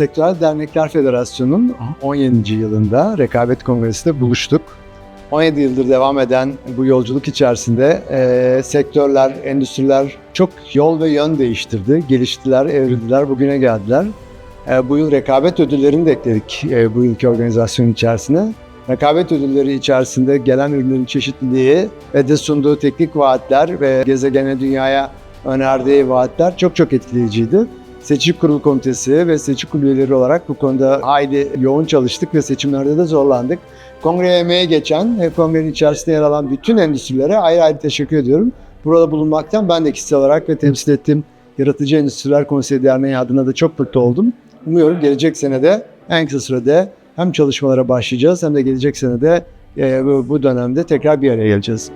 Sektörel Dernekler Federasyonu'nun 17. yılında Rekabet Kongresi'nde buluştuk. 17 yıldır devam eden bu yolculuk içerisinde e, sektörler, endüstriler çok yol ve yön değiştirdi. Geliştiler, evrildiler, bugüne geldiler. E, bu yıl rekabet ödüllerini de ekledik e, bu yılki organizasyonun içerisine. Rekabet ödülleri içerisinde gelen ürünlerin çeşitliliği ve de sunduğu teknik vaatler ve gezegene, dünyaya önerdiği vaatler çok çok etkileyiciydi. Seçim Kurulu Komitesi ve seçim kurulu olarak bu konuda hayli yoğun çalıştık ve seçimlerde de zorlandık. Kongreye emeğe geçen ve kongrenin içerisinde yer alan bütün endüstrilere ayrı ayrı teşekkür ediyorum. Burada bulunmaktan ben de kişisel olarak ve temsil ettiğim Yaratıcı Endüstriler Konseyi Derneği adına da çok mutlu oldum. Umuyorum gelecek senede en kısa sürede hem çalışmalara başlayacağız hem de gelecek senede e, bu dönemde tekrar bir araya geleceğiz.